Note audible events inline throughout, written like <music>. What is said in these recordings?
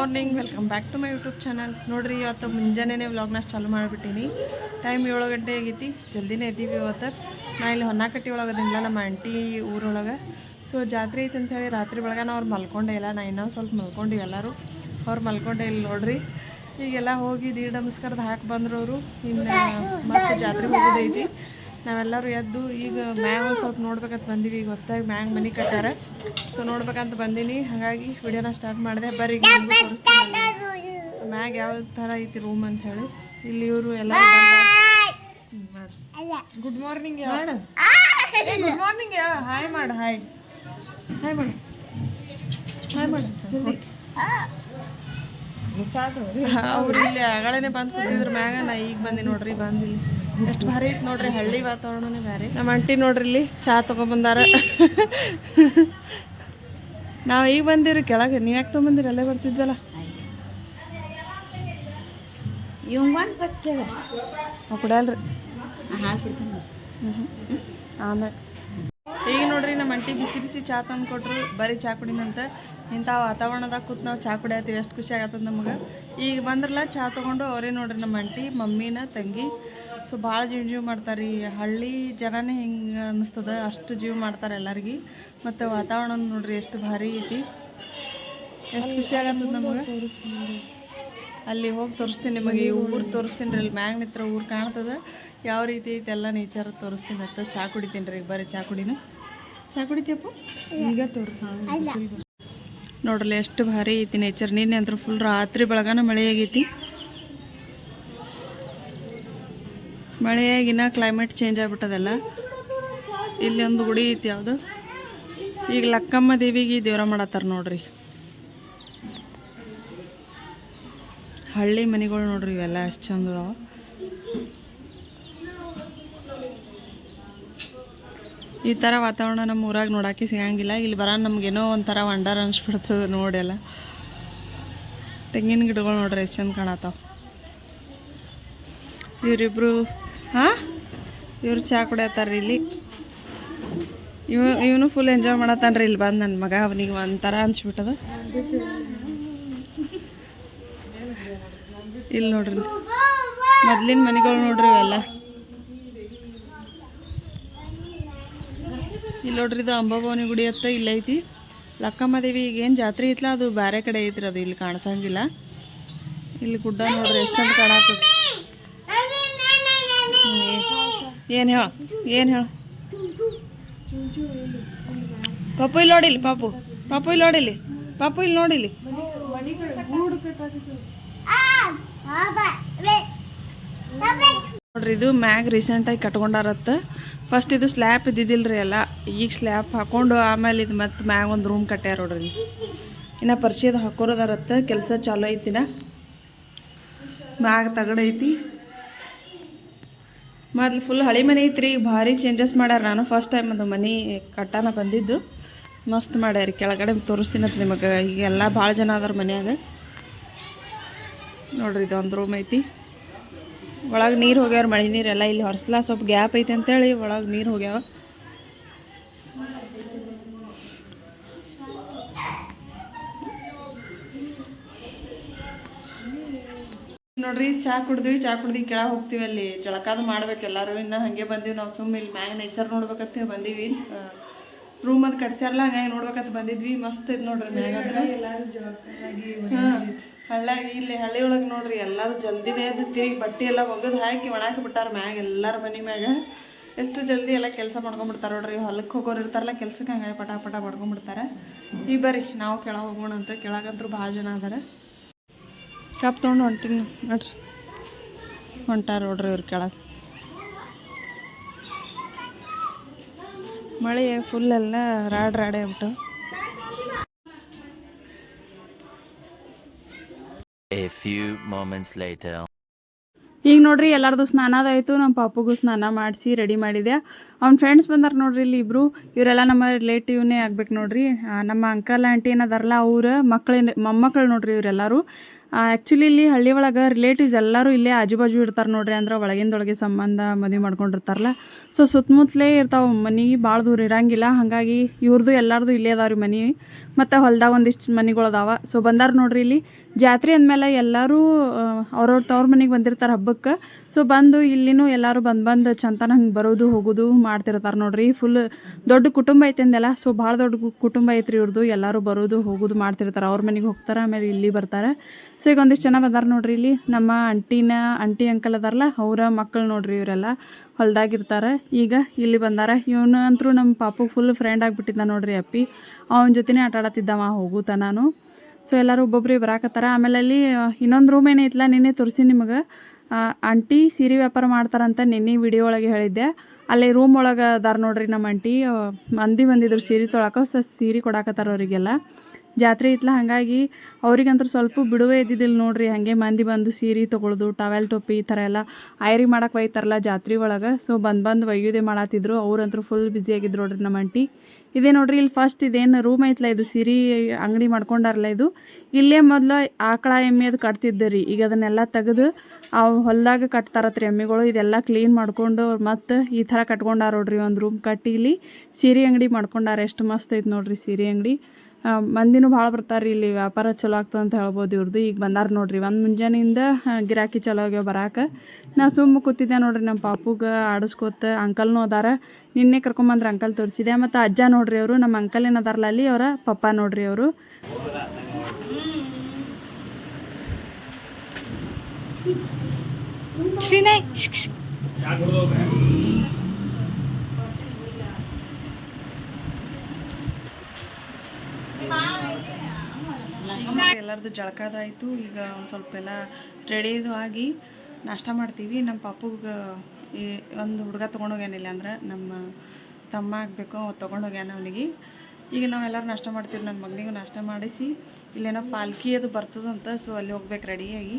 Morning, welcome back to my YouTube channel. ನೋಡ್ರಿ, ಇವತ್ತು ಮುಂಜಾನೆ ವ್ಲಾಗ್ನ ಚಾಲು ಮಾಡಿಬಿಟ್ಟೀನಿ. ಟೈಮ್ ಏಳು ಗಂಟೆ ಆಗೈತಿ, ಜಲ್ದಿನೇ ಇದ್ದೀವಿ ಇವತ್ತು. ನಾ ಇಲ್ಲಿ ಹೊನ್ನಾಕಟ್ಟಿ ಒಳಗೆ ಅದಿಲ್ಲ ನಮ್ಮ ಆಂಟಿ ಊರೊಳಗೆ. ಸೊ, ಜಾತ್ರೆ ಐತೆ ಹೇಳಿ ರಾತ್ರಿ ನಾವು ಅವ್ರು ಮಲ್ಕೊಂಡೇ ಇಲ್ಲ. ನಾ ಇನ್ನೊಂದು ಸ್ವಲ್ಪ ಮಲ್ಕೊಂಡಿವಿ ಎಲ್ಲರೂ. ಅವ್ರು ಮಲ್ಕೊಂಡೆ ಇಲ್ಲ ನೋಡ್ರಿ. ಈಗೆಲ್ಲ ಹೋಗಿ ದೀಡ್ ನಮಸ್ಕಾರದ ಹಾಕಿ ಬಂದ್ರು ಅವರು ಇನ್ನು ಮತ್ತೆ ಜಾತ್ರೆ ಹೋಗೋದೈತಿ. ನಾವೆಲ್ಲರೂ ಎದ್ದು ಈಗ ಮ್ಯಾಂಗ್ ಒಂದು ಸ್ವಲ್ಪ ನೋಡ್ಬೇಕಂತ ಬಂದೀವಿ. ಈಗ ಹೊಸದಾಗಿ ಮ್ಯಾಂಗ್ ಮನೆ ಕಟ್ಟಾರ. ಸೊ ನೋಡ್ಬೇಕಂತ ಬಂದೀನಿ. ಹಾಗಾಗಿ ವಿಡಿಯೋನ ಸ್ಟಾರ್ಟ್ ಮಾಡಿದೆ. ಬರ್ರಿ ಮ್ಯಾಗ್ ಯಾವ ಥರ ಐತಿ ರೂಮ್ ಅಂತ ಹೇಳಿ. ಇಲ್ಲಿ ಇವರು ಎಲ್ಲ ಗುಡ್ ಮಾರ್ನಿಂಗ್ ಮಾಡು. ಗುಡ್ ಮಾರ್ನಿಂಗ್ ಹಾಯ್ ಮಾಡು ಹಾಯ್ ಹಾಯ್ ಮಾಡು. ಹಾಯ್ ಮಾಡು. ಜಲ್ದಿ. ಅವ್ರು ಇಲ್ಲಿ ಅಗಳೇನೆ ಬಂದು ಕೂತಿದ್ರು ಮ್ಯಾಗ ನಾ ಈಗ ಬಂದಿ ನೋಡ್ರಿ ಬಂದಿಲ್ಲ. ಎಷ್ಟು ಭಾರಿ ಐತಿ ನೋಡ್ರಿ ಹಳ್ಳಿ ವಾತಾವರಣನೇ ಬ್ಯಾರಿ ನಮ್ಮ ಆಂಟಿ ನೋಡ್ರಿ ಇಲ್ಲಿ ಚಾ ತಗೊಂಬಂದಾರ. ನಾವು ಈಗ ಬಂದಿವ್ರಿ ಕೆಳಗೆ ನೀವು ಯಾಕೆ ತೊಗೊಂಬಂದಿರಿ? ಅಲ್ಲೇ ಬರ್ತಿದ್ವಲ್ಲ. ಹಾಲು ಆಮೇಲೆ. ಈಗ ನೋಡ್ರಿ ನಮ್ಮ ಅಂಟಿ ಬಿಸಿ ಬಿಸಿ ಚಾ ತಂದು ಕೊಟ್ರು ಬರೀ ಚಾ ಕುಡಿನಂತ. ಇಂಥ ವಾತಾವರಣದಾಗ ಕೂತ್ ನಾವು ಚಾ ಕುಡಿಯತ್ತೀವಿ ಎಷ್ಟು ಖುಷಿ ಆಗತ್ತದ ನಮಗೆ. ಈಗ ಬಂದ್ರಲ್ಲ ಚಾ ತೊಗೊಂಡು ಅವರೇ ನೋಡ್ರಿ ನಮ್ಮ ಅಂಟಿ ಮಮ್ಮಿನ ತಂಗಿ. ಸೊ ಭಾಳ ಜೀವ ಜೀವ ಮಾಡ್ತಾರೆ. ರೀ ಹಳ್ಳಿ ಜನನೇ ಹಿಂಗೆ ಅನ್ನಿಸ್ತದ ಅಷ್ಟು ಜೀವ ಮಾಡ್ತಾರೆ ಎಲ್ಲರಿಗೆ. ಮತ್ತು ವಾತಾವರಣ ನೋಡ್ರಿ ಎಷ್ಟು ಭಾರಿ ಐತಿ. ಎಷ್ಟು ಖುಷಿ ಆಗತ್ತದ ನಮಗೆ. ಅಲ್ಲಿ ಹೋಗಿ ತೋರಿಸ್ತೀನಿ ನಿಮಗೆ. ಈ ಊರು ತೋರಿಸ್ತೀನಿ ರೀ. ಅಲ್ಲಿ ಮ್ಯಾಗ ನಿತ್ರ ಊರು ಕಾಣ್ತದ. ಯಾವ ರೀತಿ ಐತೆ ಎಲ್ಲ ನೇಚರ್ ತೋರಿಸ್ತೀನಿ ಅಂತ ಚಾ ಕುಡಿತೀನಿ ರೀ ಬರೀ ಚಾ ಕುಡಿನ. ಚಾ ಕುಡಿತೀಯಪ್ಪ? ಈಗ ತೋರಿಸ ನೋಡ್ರಲ್ಲ ಎಷ್ಟು ಭಾರಿ ಐತಿ ನೇಚರ್ ನಿನ್ನೆ ಅಂದ್ರೆ ಫುಲ್ ರಾತ್ರಿ ಬೆಳಗಾನ ಮಳೆ ಆಗೈತಿ. ಮಳೆಯಾಗಿನ ಕ್ಲೈಮೇಟ್ ಚೇಂಜ್ ಆಗ್ಬಿಟ್ಟದಲ್ಲ? ಇಲ್ಲಿ ಒಂದು ಗುಡಿ ಐತಿ ಯಾವುದು? ಈಗ ಲಕ್ಕಮ್ಮ ದೇವಿಗೆ ದೇವ್ರ ಮಾಡತ್ತಾರ ನೋಡ್ರಿ. ಹಳ್ಳಿ ಮನೆಗಳು ನೋಡ್ರಿ ಇವೆಲ್ಲ ಎಷ್ಟು ಚಂದ ಈ ಥರ ವಾತಾವರಣ ನಮ್ಮ ಊರಾಗ ನೋಡಕ್ಕೆ ಸಿಗಂಗಿಲ್ಲ. ಇಲ್ಲಿ ಬರ ನಮ್ಗೇನೋ ಒಂಥರ ವಂಡರ್ ಅನ್ಸ್ಬಿಡ್ತದೆ ನೋಡೆಲ್ಲ ತೆಂಗಿನ ಗಿಡಗಳು ನೋಡ್ರಿ ಎಷ್ಟು ಚಂದ ಕಾಣತ್ತಾವ. ಇವರಿಬ್ರು ಹಾಂ? ಇವ್ರು ಚಹಾ ಕುಡಿಯತ್ತಾರ್ರಿ ಇಲ್ಲಿ. ಇವ ಇವನು ಫುಲ್ ಎಂಜಾಯ್ ಮಾಡತ್ತಾನ್ರಿ ಇಲ್ಲಿ ಬಂದು ನನ್ನ ಮಗ. ಅವನಿಗೆ ಒಂಥರ ಅನ್ಸ್ಬಿಟ್ಟದ. ಇಲ್ಲಿ ನೋಡ್ರಿ. ಮೊದ್ಲಿನ ಮನೆಗಳು ನೋಡ್ರಿ ಇವೆಲ್ಲ. ಇಲ್ಲಿ ನೋಡ್ರಿ ಇದು ಅಂಬಾಭವಾನಿ ಗುಡಿ ಅತ್ತ ಇಲ್ಲೈತಿ ಲಕ್ಕಮ್ಮ ದೇವಿ ಈಗ ಏನು ಜಾತ್ರೆ ಐತ್ಲ? ಅದು ಬೇರೆ ಕಡೆ ಐತ್ರಿ ಅದು ಇಲ್ಲಿ ಕಾಣಿಸಂಗಿಲ್ಲ. ಇಲ್ಲಿ ಗುಡ್ಡ ನೋಡ್ರಿ, ಎಷ್ಟು ಚಂದ ಕಾಣತ್ತದ ಏನು ಹೇಳ? ಏನು ಹೇಳ? ಪಾಪು ಇಲ್ಲಿ ನೋಡಿಲಿ ಪಾಪು ಪಾಪು ಇಲ್ಲಿ ನೋಡಿಲಿ ಪಾಪು ಇಲ್ಲಿ ನೋಡಿಲಿ ನೋಡ್ರಿ, ಇದು ಮ್ಯಾಗ್ ರೀಸೆಂಟಾಗಿ ಕಟ್ಕೊಂಡಾರತ್ತ. ಫಸ್ಟ್ ಇದು ಸ್ಲ್ಯಾಪ್ ಇದ್ದಿದ್ದಿಲ್ರಿ ಎಲ್ಲ. ಈಗ ಸ್ಲ್ಯಾಪ್ ಹಾಕೊಂಡು ಆಮೇಲೆ ಇದು ಮತ್ತೆ ಮ್ಯಾಗ್ ಒಂದು ರೂಮ್ ಕಟ್ಟ್ಯಾರ ನೋಡ್ರಿ. ಇನ್ನು ಪರಿಚಯದ ಹಾಕೋರದಾರತ್ತ, ಕೆಲಸ ಚಾಲೂ ಐತಿನ. ಮ್ಯಾಗ್ ತಗಡೈತಿ ಮೊದ್ಲು ಫುಲ್ ಹಳೆ ಮನೆ ಐತ್ರಿ ಈಗ ಭಾರಿ ಚೇಂಜಸ್ ಮಾಡ್ಯಾರ. ನಾನು ಫಸ್ಟ್ ಟೈಮ್ ಅದು ಮನೆ ಕಟ್ಟಾನ ಬಂದಿದ್ದು. ಮಸ್ತ್ ಮಾಡ್ಯಾರ ಕೆಳಗಡೆ ತೋರಿಸ್ತೀನಿ ಅಂತ ನಿಮಗೆ. ಈಗ ಎಲ್ಲ ಭಾಳ ಜನ ಅದಾರ ಮನ್ಯಾಗ. ನೋಡ್ರಿ ಇದೊಂದು ರೂಮ್ ಐತಿ. ಒಳಗೆ ನೀರು ಹೋಗ್ಯಾವ ಮಳೆ ನೀರೆಲ್ಲ ಇಲ್ಲಿ ಹೊರಸಲ ಸ್ವಲ್ಪ ಗ್ಯಾಪ್ ಐತೆ ಅಂತೇಳಿ ಒಳಗೆ ನೀರು ಹೋಗ್ಯಾವ. ನೋಡ್ರಿ ಚಾ ಕುಡ್ದ್ವಿ ಚಾ ಕುಡ್ದು ಕೆಳಗೆ ಹೋಗ್ತೀವಿ ಅಲ್ಲಿ. ಜಳಕಾದು ಮಾಡ್ಬೇಕು ಎಲ್ಲರೂ. ಇನ್ನು ಹಂಗೆ ಬಂದೀವಿ ನಾವು ಸುಮ್ಮನೆ ಇಲ್ಲಿ ಮ್ಯಾಗ ನೇಚರ್ ನೋಡ್ಬೇಕಂತ ಬಂದೀವಿ. ರೂಮ್ ಅದು ಕಟ್ಸ್ಯಾರಲ್ಲ ಹಂಗಾಗಿ ನೋಡ್ಬೇಕಂತ ಬಂದಿದ್ವಿ. ಮಸ್ತ್ ಐತೆ ನೋಡ್ರಿ ಮ್ಯಾಗ ಹಾಂ ಹಳ್ಳಾಗಿ ಇಲ್ಲಿ ಹಳ್ಳಿ ಒಳಗೆ ನೋಡ್ರಿ ಎಲ್ಲರೂ ಜಲ್ದಿನೇ ಅದು ತಿರುಗಿ ಬಟ್ಟೆ ಎಲ್ಲ ಒಗದು ಹಾಕಿ ಒಣಾಕಿ ಬಿಟ್ಟಾರ ಮ್ಯಾಗ ಎಲ್ಲಾರ ಮನೆ ಮ್ಯಾಗ. ಎಷ್ಟು ಜಲ್ದಿ ಎಲ್ಲ ಕೆಲಸ ಮಾಡ್ಕೊಂಡ್ಬಿಡ್ತಾರೆ ನೋಡ್ರಿ. ಹೊಲಕ್ಕೆ ಹೋಗೋರು ಇರ್ತಾರಲ್ಲ ಕೆಲ್ಸಕ್ಕೆ ಹಂಗಾಗಿ ಪಟ ಪಟ ಮಾಡ್ಕೊಂಡ್ಬಿಡ್ತಾರೆ ಈ ಬರ್ರಿ ನಾವು ಕೆಳಗೆ ಹೋಗೋಣ ಅಂತ ಕೆಳಗಂತೂ ಭಾಳ ಜನ ಅದಾರ. ಕಪ್ ತೊಗೊಂಡು ಹೊಂಟೀನಿ ನೋಡ್ರಿ. ಹೊಂಟಾರ ನೋಡ್ರಿ ಇವ್ರ ಕೆಳಗೆ. ಮಳೆ ಫುಲ್ ಎಲ್ಲ ರಾಡ್ ರಾಡೇ ಬಿಟ್ಟು. ಈಗ ನೋಡ್ರಿ ಎಲ್ಲರದು ಸ್ನಾನದಾಯ್ತು ನಮ್ಮ ಪಾಪುಗೂ ಸ್ನಾನ ಮಾಡಿಸಿ ರೆಡಿ ಮಾಡಿದೆ ಅವ್ನ ಫ್ರೆಂಡ್ಸ್ ಬಂದಾರ ನೋಡ್ರಿ ಇಲ್ಲಿ ಇಬ್ಬರು ಇವರೆಲ್ಲ ನಮ್ಮ ರಿಲೇಟಿವ್ನೇ ಆಗ್ಬೇಕು ನೋಡ್ರಿ. ನಮ್ಮ ಅಂಕಲ್ ಆಂಟಿ ಏನದಾರಲ್ಲ ಅವ್ರ ಮಕ್ಕಳಿನ ಮೊಮ್ಮಕ್ಕಳು ನೋಡ್ರಿ ಇವರೆಲ್ಲರೂ. ಆ್ಯಕ್ಚುಲಿ ಇಲ್ಲಿ ಹಳ್ಳಿ ಒಳಗೆ ರಿಲೇಟಿವ್ಸ್ ಎಲ್ಲರೂ ಇಲ್ಲೇ ಆಜು ಬಾಜು ಇರ್ತಾರೆ ನೋಡ್ರಿ ಅಂದ್ರೆ ಒಳಗಿಂದೊಳಗೆ ಸಂಬಂಧ ಮದುವೆ ಮಾಡ್ಕೊಂಡಿರ್ತಾರಲ್ಲ ಸೊ ಸುತ್ತಮುತ್ತಲೇ ಇರ್ತಾವೆ ಮನೆ ಭಾಳ ದೂರ ಇರಂಗಿಲ್ಲ. ಹಾಗಾಗಿ ಇವ್ರದ್ದು ಎಲ್ಲರದು ಇಲ್ಲೇ ಅದಾವ್ರಿ ಮನೆ. ಮತ್ತು ಹೊಲ್ದಾಗ ಒಂದಿಷ್ಟು ಮನೆಗಳು ಅದಾವ. ಸೊ ಬಂದಾರ ನೋಡ್ರಿ ಇಲ್ಲಿ ಜಾತ್ರೆ ಅಂದಮೇಲೆ ಎಲ್ಲರೂ ಅವ್ರವ್ರ ತವ್ರ ಮನೆಗೆ ಬಂದಿರ್ತಾರೆ ಹಬ್ಬಕ್ಕೆ ಸೊ ಬಂದು ಇಲ್ಲಿನೂ ಎಲ್ಲರೂ ಬಂದು ಬಂದು ಚಂತನ ಹಂಗೆ ಬರೋದು, ಹೋಗೋದು ಮಾಡ್ತಿರ್ತಾರೆ ನೋಡ್ರಿ. ಫುಲ್ ದೊಡ್ಡ ಕುಟುಂಬ ಐತೆ ಅಂದೆಲ್ಲ ಸೊ ಭಾಳ ದೊಡ್ಡ ಕುಟುಂಬ ಐತ್ರಿ ಇವ್ರದ್ದು ಎಲ್ಲರೂ ಬರೋದು, ಹೋಗೋದು ಮಾಡ್ತಿರ್ತಾರೆ. ಅವ್ರ ಮನೆಗೆ ಹೋಗ್ತಾರೆ, ಆಮೇಲೆ ಇಲ್ಲಿ ಬರ್ತಾರೆ. ಸೊ ಈಗ ಒಂದಿಷ್ಟು ಜನ ಬಂದಾರ ನೋಡ್ರಿ ಇಲ್ಲಿ. ನಮ್ಮ ಅಂಟಿನ ಅಂಟಿ ಅಂಕಲ್ ಅದಾರಲ್ಲ ಅವರ ಮಕ್ಕಳು ನೋಡ್ರಿ ಇವರೆಲ್ಲ. ಹೊಲ್ದಾಗಿರ್ತಾರೆ. ಈಗ ಇಲ್ಲಿ ಬಂದಾರ. ಇವನು ಅಂತೂ ನಮ್ಮ ಪಾಪು ಫುಲ್ ಫ್ರೆಂಡ್ ಆಗಿಬಿಟ್ಟಿದ್ದ ನೋಡ್ರಿ ಅಪ್ಪಿ. ಅವನ ಜೊತೆನೇ ಆಟ ಆಡತ್ತಿದ್ದವ ಹೋಗುತ್ತ ನಾನು. ಸೊ ಎಲ್ಲರೂ ಒಬ್ಬೊಬ್ರಿಗೆ ಬರಾಕತ್ತಾರ. ಆಮೇಲೆ ಅಲ್ಲಿ, ಇನ್ನೊಂದು ರೂಮ್ ಏನೈತಲ್ಲ ನಿನ್ನೆ ತೋರಿಸಿ ನಿಮಗೆ. ಆಂಟಿ ಸೀರೆ ವ್ಯಾಪಾರ ಮಾಡ್ತಾರಂತ ನಿನ್ನೆ ವಿಡಿಯೋ ಒಳಗೆ ಹೇಳಿದ್ದೆ. ಅಲ್ಲಿ ರೂಮ್ ಒಳಗೆ ಅದಾರ ನೋಡ್ರಿ ನಮ್ಮ ಅಂಟಿ ಮಂದಿ ಬಂದಿದ್ರು ಸೀರೆ ತೊಳಕ ಸ ಸೀರೆ ಕೊಡಾಕತ್ತಾರ ಅವರಿಗೆಲ್ಲ. ಜಾತ್ರೆ ಇತ್ತಲ್ಲ ಹಾಗಾಗಿ ಅವ್ರಿಗಂತೂ ಸ್ವಲ್ಪ ಬಿಡುವೆ ಇದ್ದಿದ್ದಿಲ್ಲ ನೋಡ್ರಿ, ಹಾಗೆ ಮಂದಿ ಬಂದು ಸೀರೆ ತೊಗೊಳ್ದು ಟವೆಲ್ ಟೊಪ್ಪಿ ಈ ಥರ ಎಲ್ಲ ಐರಿ ಮಾಡಕ್ಕೆ ಒಯ್ತಾರಲ್ಲ ಜಾತ್ರೆ ಒಳಗೆ. ಸೊ ಬಂದು ಬಂದು ಒಯ್ಯೋದೇ ಮಾಡತ್ತಿದ್ರು ಅವ್ರಂತೂ ಫುಲ್ ಬ್ಯುಸಿಯಾಗಿದ್ರು ನೋಡ್ರಿ ನಮ್ಮ ಆಂಟಿ ಇದೇ ನೋಡ್ರಿ, ಇಲ್ಲಿ ಫಸ್ಟ್ ಇದೇನು ರೂಮ್ ಐತ್ಲ ಇದು, ಸಿರಿ ಅಂಗಡಿ ಮಾಡ್ಕೊಂಡಾರಲ್ಲ ಇದು. ಇಲ್ಲೇ ಮೊದಲು ಆಕಳ ಎಮ್ಮೆ ಅದು ಕಟ್ತಿದ್ದೆ ರೀ ಈಗ ಅದನ್ನೆಲ್ಲ ತೆಗೆದು ಆ ಹೊಲ್ದಾಗ ಕಟ್ತಾರತ್ರಿ ಎಮ್ಮೆಗಳು. ಇದೆಲ್ಲ ಕ್ಲೀನ್ ಮಾಡ್ಕೊಂಡು ಅವ್ರು ಮತ್ತೆ ಈ ಥರ ಕಟ್ಕೊಂಡಾರ ನೋಡ್ರಿ ಒಂದು ರೂಮ್ ಕಟ್ಟಿ ಇಲ್ಲಿ ಸೀರೆ ಅಂಗಡಿ ಮಾಡ್ಕೊಂಡಾರ. ಎಷ್ಟು ಮಸ್ತ್ ಐತೆ ನೋಡ್ರಿ ಸೀರೆ ಅಂಗಡಿ. ಮಂದಿನೂ ಭಾಳ ಬರ್ತಾರೆ ಇಲ್ಲಿ, ವ್ಯಾಪಾರ ಚಲೋ ಆಗ್ತದೆ ಅಂತ ಹೇಳ್ಬೋದು ಇವ್ರದ್ದು ಈಗ ಬಂದಾರ ನೋಡ್ರಿ, ಒಂದು ಮುಂಜಾನೆಯಿಂದ ಗಿರಾಕಿ ಚಲೋ ಆಗ್ಯಾವ ಬರಾಕ. ನಾ ಸುಮ್ಮ ಕೂತಿದ್ದೆ ನೋಡ್ರಿ ನಮ್ಮ ಪಾಪುಗೆ ಆಡಿಸ್ಕೋತ ಅಂಕಲ್ನೂ ಅದಾರ. ನಿನ್ನೆ ಕರ್ಕೊಂಬಂದ್ರೆ ಅಂಕಲ್ ತೋರಿಸಿದೆ ಮತ್ತು ಅಜ್ಜ ನೋಡ್ರಿ ಅವರು ನಮ್ಮ ಅಂಕಲ್ ಏನದಾರಲ್ಲ ಅಲ್ಲಿ, ಅವರ ಪಪ್ಪ ನೋಡ್ರಿ ಅವರು. ಎಲ್ಲರದು ಜಳಕದಾಯಿತು. ಈಗ ಒಂದು ಸ್ವಲ್ಪ ಎಲ್ಲ ರೆಡಿದು ಆಗಿ ನಾಷ್ಟ ಮಾಡ್ತೀವಿ. ನಮ್ಮ ಪಾಪುಗೆ ಈ ಒಂದು ಹುಡುಗ ತೊಗೊಂಡೋಗ್ಯಾನಿಲ್ಲ ಅಂದ್ರೆ ನಮ್ಮ ತಮ್ಮ ಆಗಬೇಕು, ಅವ ತೊಗೊಂಡೋಗ್ಯಾನ ಅವನಿಗೆ. ಈಗ ನಾವೆಲ್ಲರೂ ನಾಷ್ಟ ಮಾಡ್ತೀವಿ. ನನ್ನ ಮಗನಿಗೂ ನಾಷ್ಟ ಮಾಡಿಸಿ. ಇಲ್ಲೇನೋ ಪಾಲ್ಕಿ ಅದು ಬರ್ತದಂತ ಸೊ ಅಲ್ಲಿ ಹೋಗ್ಬೇಕು ರೆಡಿಯಾಗಿ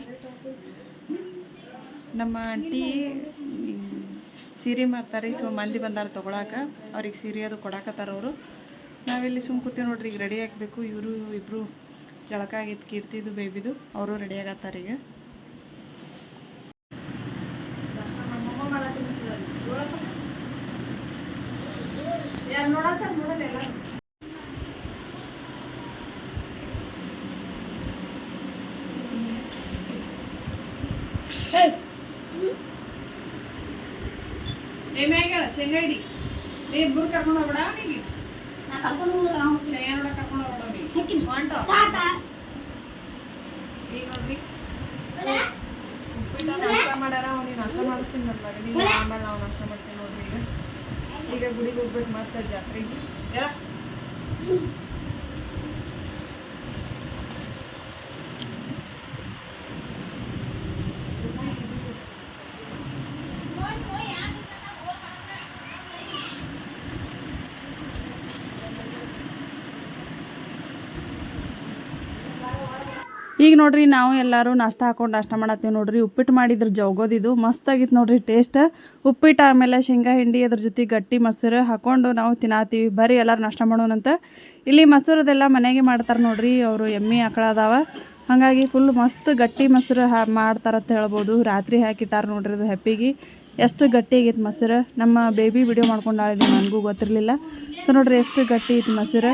ನಮ್ಮ ಆಂಟಿ ಸೀರೆ ಮಾರ್ತಾರೆ. ಸೊ ಮಂದಿ ಬಂದಾರ ತೊಗೊಳಕ. ಅವ್ರಿಗೆ ಸೀರೆ ಅದು ಕೊಡಾಕತ್ತಾರ ಅವರು. ನಾವಿಲ್ಲಿ ಸುಮ್ಮ ಕೂತೀವಿ ನೋಡ್ರಿ, ಈಗ ರೆಡಿ ಆಗಬೇಕು. ಇವರು ಇಬ್ಬರು ಜಳಕ ಆಗಿತ್ತು ಕೀರ್ತಿದು ಬೇಬಿದು ಅವರು ರೆಡಿ ಆಗತ್ತಾರ ಈಗ. ಶೇಂಗಾ ಶೇಂಗಡಿ ನೀ ಇಬ್ಬರು ಕರ್ಕೊಂಡು ಹೋಗ್ಬೇಡ ಅವನಿಗೆ. ಈಗ ನೋಡ್ರಿ ನಾಷ್ಟ ಮಾಡ್ಯಾರ ಅವ್ನಿಗೆ ನಾಷ್ಟ ನನ್ನ ಆಮೇಲೆ ನಾವು ನಾಷ್ಟ ಮಾಡ್ತೀನಿ ನೋಡ್ರಿ ಈಗ ಈಗ ಗುಡಿಗೆ ಹೋಗ್ಬೇಕು ಮತ್ತೆ ಜಾತ್ರೆಗೆ ಎಲ್ಲ ಈಗ ನೋಡ್ರಿ ನಾವು ಎಲ್ಲರೂ ನಾಷ್ಟ ಹಾಕೊಂಡು ನಾಷ್ಟ ಮಾಡತ್ತೀವಿ ನೋಡ್ರಿ. ಉಪ್ಪಿಟ್ಟು ಮಾಡಿದ್ರ ಜೋಗೋದಿದು ಮಸ್ತ್ ಆಗಿತ್ತು ನೋಡ್ರಿ ಟೇಸ್ಟ್. ಉಪ್ಪಿಟ್ಟು ಆಮೇಲೆ ಶೇಂಗಾ ಹಿಂಡಿ ಅದ್ರ ಜೊತೆ ಗಟ್ಟಿ ಮೊಸರು ಹಾಕೊಂಡು ನಾವು ತಿನ್ನತ್ತೀವಿ ಬರ್ರಿ ಎಲ್ಲರೂ ನಾಷ್ಟ ಮಾಡೋಣಂತ ಇಲ್ಲಿ ಮೊಸರದೆಲ್ಲ ಮನೆಗೆ ಮಾಡ್ತಾರೆ ನೋಡ್ರಿ. ಅವರು ಎಮ್ಮೆ ಆಕಳ ಅದಾವ. ಹಾಗಾಗಿ ಫುಲ್ ಮಸ್ತ್ ಗಟ್ಟಿ ಮೊಸರು ಹಾ ಮಾಡ್ತಾರಂತ ಹೇಳ್ಬೋದು. ರಾತ್ರಿ ಹಾಕಿಟ್ಟಾರ ನೋಡ್ರಿ ಅದು ಹೆಪ್ಪಿಗೆ ಎಷ್ಟು ಗಟ್ಟಿ ಆಗೈತೆ ಮೊಸರು. ನಮ್ಮ ಬೇಬಿ ವಿಡಿಯೋ ಮಾಡ್ಕೊಂಡಾಳಿದ್ವಿ ನನಗೂ ಗೊತ್ತಿರಲಿಲ್ಲ. ಸೊ ನೋಡ್ರಿ ಎಷ್ಟು ಗಟ್ಟಿ ಐತೆ ಮೊಸರು.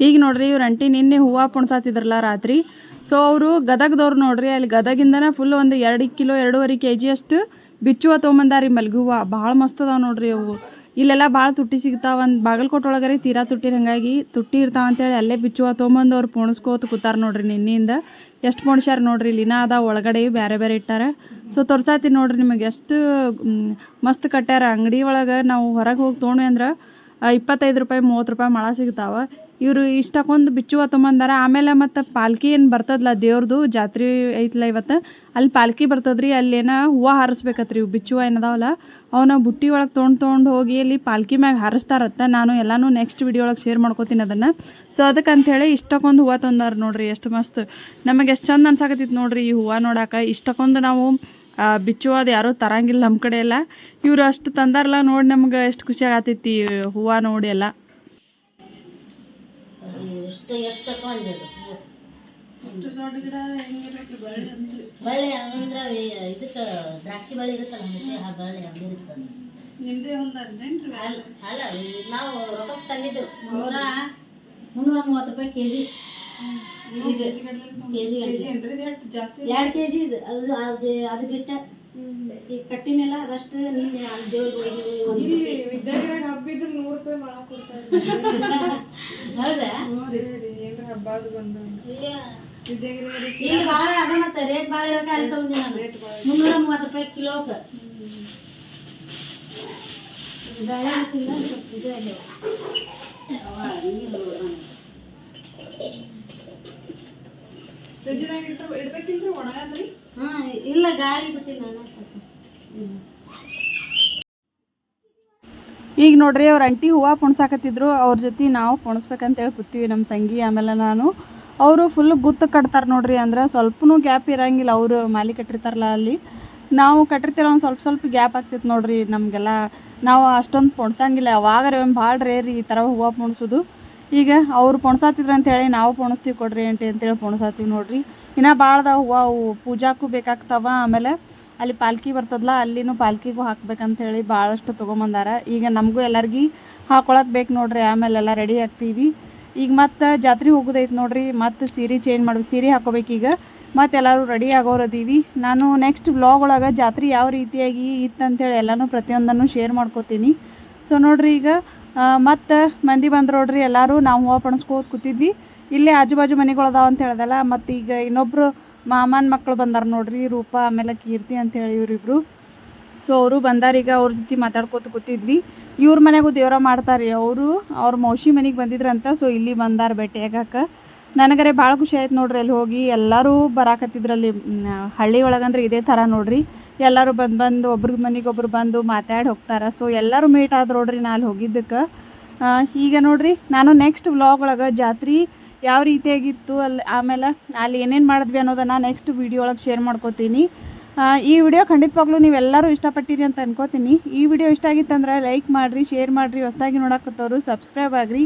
ಈಗ ನೋಡ್ರಿ ಇವ್ರ ಅಂಟಿ ನಿನ್ನೆ ಹೂವು ಪುಣ್ಸಾತಿದ್ರಲ್ಲ ರಾತ್ರಿ. ಸೊ ಅವರು ಗದಗದವ್ರು ನೋಡ್ರಿ, ಅಲ್ಲಿ ಗದಗಿಂದನೇ ಫುಲ್ ಒಂದು ಎರಡು ಕಿಲೋ, ಎರಡೂವರೆ ಕೆ ಜಿ ಅಷ್ಟು ಬಿಚ್ಚುವ ತೊಗೊಂಬಂದಾರಿ ಹೂವು ಭಾಳ ಮಸ್ತ್ ಅದಾವೆ ನೋಡ್ರಿ ಅವು. ಇಲ್ಲೆಲ್ಲ ಭಾಳ ತುಟ್ಟಿ ಸಿಗ್ತಾವ. ಒಂದು ಬಾಗಲಕೋಟೆ ತೀರಾ ತುಟ್ಟಿ ಹಂಗಾಗಿ ತುಟ್ಟಿ ಇರ್ತಾವ ಅಂತೇಳಿ ಅಲ್ಲೇ ಬಿಚ್ಚುವ ತೊಗೊಂಬಂದು ಅವ್ರು ಪೋಣಿಸ್ಕೋತ ಕೂತಾರ ನೋಡ್ರಿ ನಿನ್ನಿಂದ. ಎಷ್ಟು ಪೋಣಿಸ್ಯಾರ ನೋಡ್ರಿ, ಇಲ್ಲಿನ ಅದ ಒಳಗಡೆ ಬೇರೆ ಬೇರೆ ಇಟ್ಟಾರ. ಸೊ ತೋರ್ಸಾತಿ ನೋಡ್ರಿ ನಿಮಗೆ ಎಷ್ಟು ಮಸ್ತ್ ಕಟ್ಟ್ಯಾರ. ಅಂಗಡಿ ಒಳಗೆ ನಾವು ಹೊರಗೆ ಹೋಗಿ ತೊಗೊಂಡ್ವಿ ಅಂದ್ರೆ ಇಪ್ಪತ್ತೈದು ರೂಪಾಯಿ, ಮೂವತ್ತು ರೂಪಾಯಿ ಮಳ ಸಿಗ್ತಾವ. ಇವರು ಇಷ್ಟಕ್ಕೊಂದು ಬಿಚ್ಚುವ ತೊಗೊಂಬಂದಾರ. ಆಮೇಲೆ ಮತ್ತು ಪಾಲ್ಕಿ ಏನು ಬರ್ತದಲ್ಲ ದೇವ್ರದು? ಜಾತ್ರೆ ಐತಲ್ಲ ಇವತ್ತು. ಅಲ್ಲಿ ಪಾಲ್ಕಿ ಬರ್ತದ್ರಿ, ಅಲ್ಲೇನ ಹೂವು ಹಾರಿಸ್ಬೇಕತ್ರಿ ಇವು ಬಿಚ್ಚುವ ಏನದಾವಲ್ಲ. ಅವನ ಬುಟ್ಟಿ ಒಳಗೆ ತೊಗೊಂಡು ತೊಗೊಂಡು ಹೋಗಿ ಅಲ್ಲಿ ಪಾಲ್ಕಿ ಮ್ಯಾಗ ಹಾರಿಸ್ತಾರತ್ತ. ನಾನು ಎಲ್ಲನೂ ನೆಕ್ಸ್ಟ್ ವಿಡಿಯೋ ಒಳಗೆ ಶೇರ್ ಮಾಡ್ಕೋತೀನಿ ಅದನ್ನು. ಸೊ ಅದಕ್ಕೆ ಅಂಥೇಳಿ ಇಷ್ಟಕ್ಕೊಂದು ಹೂವು ತೊಂದಾರ ನೋಡ್ರಿ, ಎಷ್ಟು ಮಸ್ತ್. ನಮಗೆ ಎಷ್ಟು ಚಂದ ಅನ್ಸಾಕತ್ತಿತ್ತು ನೋಡ್ರಿ ಈ ಹೂವು ನೋಡಾಕ. ಇಷ್ಟಕ್ಕೊಂದು ನಾವು ಬಿಚ್ಚುವುದು ಯಾರೂ ತರಂಗಿಲ್ಲ ನಮ್ಮ ಕಡೆ ಎಲ್ಲ. ಇವ್ರು ಅಷ್ಟು ತಂದಾರಲ್ಲ ನೋಡಿ ನಮ್ಗೆ ಎಷ್ಟು ಖುಷಿ ಈ ಹೂವು ನೋಡಿ ಎಲ್ಲ. ಎಷ್ಟು ಎಷ್ಟು ತಗೊಂಡಿದ್ದು ಬಳ್ಳಿ ಅಂದ್ರೆ ಇದಕ್ಕೆ ದ್ರಾಕ್ಷಿ ಬಳ್ಳಿ ಇರುತ್ತಲ್ಲ ಮತ್ತೆ ಆ ಬಳ್ಳಿ ಹಂಗಿರುತ್ತಲ್ಲ ಅಲ್ಲ ಅಲ್ಲ ಈ ನಾವು ರೊಕ್ಕ ತಂದಿದ್ದು ಮುನ್ನೂರ ಮುನ್ನೂರ ಮೂವತ್ತು ರೂಪಾಯಿ ಕೆ ಜಿ ಕೆ ಜಿ ಎರಡು ಕೆ ಜಿ ಇದು. ಅದು ಅದು ಅದು ಬಿಟ್ಟ. ಈ ಕಟ್ಟಿನೆಲ್ಲ ಅದಷ್ಟು ನೀನು ಅಲ್ಲಿ ದೇವ್ರಿಗೆ ಹೋಗಿ ಒಂದು <laughs> ಹೌದಾ? ಇಲ್ಲ ಇಲ್ಲಿ ಭಾಳ ಅದ ಮತ್ತೆ ರೇಟ್ ಭಾಳ ಇರೋಕೆ ಅಲ್ಲಿ ತಗೊಂಡಿ ನಾನು. ಮುನ್ನೂರ ಮೂವತ್ತು ರೂಪಾಯಿ ಕಿಲೋಕ್ಕೆ ಬೇಳೆ ಹಾಕಿಲ್ಲ ಸ್ವಲ್ಪ ಇದು ಆಗ್ಯಾವ. ಅವ ಹಿಂಗೆ ನೋಡು. ಇಲ್ಲ ಈಗ ನೋಡ್ರಿ, ಅವ್ರ ಅಂಟಿ ಹೂವು ಪೊಣ್ಸಾಕತ್ತಿದ್ರು. ಅವ್ರ ಜೊತೆ ನಾವು ಪೊಣಸ್ಬೇಕಂತೇಳಿ ಕೂತೀವಿ ನಮ್ಮ ತಂಗಿ, ಆಮೇಲೆ ನಾನು. ಅವರು ಫುಲ್ ಗುತ್ತು ಕಟ್ತಾರೆ ನೋಡ್ರಿ ಅಂದ್ರೆ ಸ್ವಲ್ಪನೂ ಗ್ಯಾಪ್ ಇರಂಗಿಲ್ಲ. ಅವರು ಮಾಲಿ ಕಟ್ಟಿರ್ತಾರಲ್ಲ ಅಲ್ಲಿ. ನಾವು ಕಟ್ಟಿರ್ತೀರ ಒಂದು ಸ್ವಲ್ಪ ಸ್ವಲ್ಪ ಗ್ಯಾಪ್ ಆಗ್ತೈತೆ ನೋಡ್ರಿ ನಮಗೆಲ್ಲ. ನಾವು ಅಷ್ಟೊಂದು ಪೊಣ್ಸಂಗಿಲ್ಲ. ಒಮ್ಮೆ ಭಾಳ ರೇರಿ ಈ ಥರ ಹೂವು ಪೊಣ್ಸೋದು. ಈಗ ಅವ್ರು ಪೊಣ್ಸಾತಿದ್ರು ಅಂತೇಳಿ ನಾವು ಪೊಣಸ್ತೀವಿ ಕೊಡ್ರಿ ಅಂಟಿ ಅಂತೇಳಿ ಪೊಣಸಾತೀವಿ ನೋಡ್ರಿ. ಇನ್ನು ಭಾಳದ ಹೂವು ಅವು ಪೂಜಾಕ್ಕೂ ಬೇಕಾಗ್ತವ. ಆಮೇಲೆ ಅಲ್ಲಿ ಪಾಲ್ಕಿ ಬರ್ತದಲ್ಲ ಅಲ್ಲಿನೂ ಪಾಲ್ಕಿಗೂ ಹಾಕ್ಬೇಕಂತ ಹೇಳಿ ಭಾಳಷ್ಟು ತೊಗೊಂಬಂದಾರ. ಈಗ ನಮಗೂ ಎಲ್ಲರಿಗೂ ಹಾಕೊಳಕ್ಕೆ ಬೇಕು ನೋಡ್ರಿ. ಆಮೇಲೆ ಎಲ್ಲ ರೆಡಿ ಆಗ್ತೀವಿ. ಈಗ ಮತ್ತೆ ಜಾತ್ರೆ ಹೋಗೋದೈತೆ ನೋಡ್ರಿ. ಮತ್ತೆ ಸೀರೆ ಚೇಂಜ್ ಮಾಡ್ಬೇಕು ಸೀರೆ ಹಾಕೋಬೇಕೀಗ ಮತ್ತೆ ಎಲ್ಲರೂ ರೆಡಿ ಆಗೋರದೀವಿ ನಾನು ನೆಕ್ಸ್ಟ್ ಬ್ಲಾಗ್ ಒಳಗೆ ಜಾತ್ರೆ ಯಾವ ರೀತಿಯಾಗಿ ಇತ್ತಂಥೇಳಿ ಎಲ್ಲನೂ ಪ್ರತಿಯೊಂದನ್ನು ಶೇರ್ ಮಾಡ್ಕೋತೀನಿ. ಸೊ ನೋಡ್ರಿ ಈಗ ಮತ್ತು ಮಂದಿ ಬಂದ್ರು ನೋಡ್ರಿ, ಎಲ್ಲರೂ ನಾವು ಹೂವು ಪಣಸ್ಕೋತ ಕೂತಿದ್ವಿ. ಇಲ್ಲೇ ಆಜು ಬಾಜು ಮನೆಗಳು ಅದಾವ ಅಂತ ಹೇಳ್ದಲ್ಲ, ಮತ್ತು ಈಗ ಇನ್ನೊಬ್ಬರು ಮಾಮನ ಮಕ್ಕಳು ಬಂದಾರ ನೋಡ್ರಿ, ರೂಪ, ಆಮೇಲೆ ಕೀರ್ತಿ ಅಂತ ಹೇಳಿ ಇವರಿಬ್ರು. ಸೊ ಅವರು ಬಂದಾರೀಗ ಅವ್ರ ಜೊತೆ ಮಾತಾಡ್ಕೋತ ಕೂತಿದ್ವಿ. ಇವ್ರ ಮನೆಗೂ ದೇವ್ರ ಮಾಡ್ತಾರೆ, ಅವರು ಅವ್ರ ಮೌಸಿ ಮನೆಗೆ ಬಂದಿದ್ರಂತ ಸೊ ಇಲ್ಲಿ ಬಂದಾರ ಭೇಟಿಯಾಗಕ್ಕೆ ನನಗರೆ ಭಾಳ ಖುಷಿ ಆಯ್ತು ನೋಡ್ರಿ ಅಲ್ಲಿ ಹೋಗಿ. ಎಲ್ಲರೂ ಬರಾಕತ್ತಿದ್ರಲ್ಲಿ. ಹಳ್ಳಿ ಒಳಗಂದ್ರೆ ಇದೇ ಥರ ನೋಡ್ರಿ. ಎಲ್ಲರೂ ಬಂದು ಬಂದು ಒಬ್ರ ಮನೆಗೆ ಒಬ್ರು ಬಂದು ಮಾತಾಡಿ ಹೋಗ್ತಾರೆ. ಸೊ ಎಲ್ಲರೂ ಮೀಟ್ ಆದ್ರು ನೋಡ್ರಿ ನಾ ಅಲ್ಲಿ ಹೋಗಿದ್ದಕ್ಕೆ. ಈಗ ನೋಡ್ರಿ, ನಾನು ನೆಕ್ಸ್ಟ್ ವ್ಲಾಗ್ ಒಳಗೆ ಜಾತ್ರೆ ಯಾವ ರೀತಿಯಾಗಿತ್ತು ಅಲ್ಲಿ ಆಮೇಲೆ ಅಲ್ಲಿ ಏನೇನು ಮಾಡಿದ್ವಿ ಅನ್ನೋದನ್ನು ನೆಕ್ಸ್ಟ್ ವಿಡಿಯೋ ಒಳಗೆ ಶೇರ್ ಮಾಡ್ಕೋತೀನಿ. ಈ ವಿಡಿಯೋ ಖಂಡಿತವಾಗ್ಲೂ ನೀವೆಲ್ಲರೂ ಇಷ್ಟಪಟ್ಟಿರಿ ಅಂತ ಅನ್ಕೋತೀನಿ. ಈ ವಿಡಿಯೋ ಇಷ್ಟ ಆಗಿತ್ತಂದ್ರೆ ಲೈಕ್ ಮಾಡಿರಿ ಶೇರ್ ಮಾಡಿರಿ, ಹೊಸದಾಗಿ ನೋಡಕತ್ತವರು ಸಬ್ಸ್ಕ್ರೈಬ್ ಆಗಿರಿ.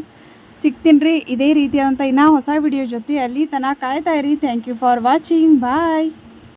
ಸಿಗ್ತೀನಿ ರೀ. ಇದೇ ರೀತಿಯಾದಂಥ ಇನ್ನೂ ಹೊಸ ವಿಡಿಯೋ ಜೊತೆ ಅಲ್ಲಿ ತನಕ ಕಾಯ್ತಾ ಇರಿ. Thank you for watching bye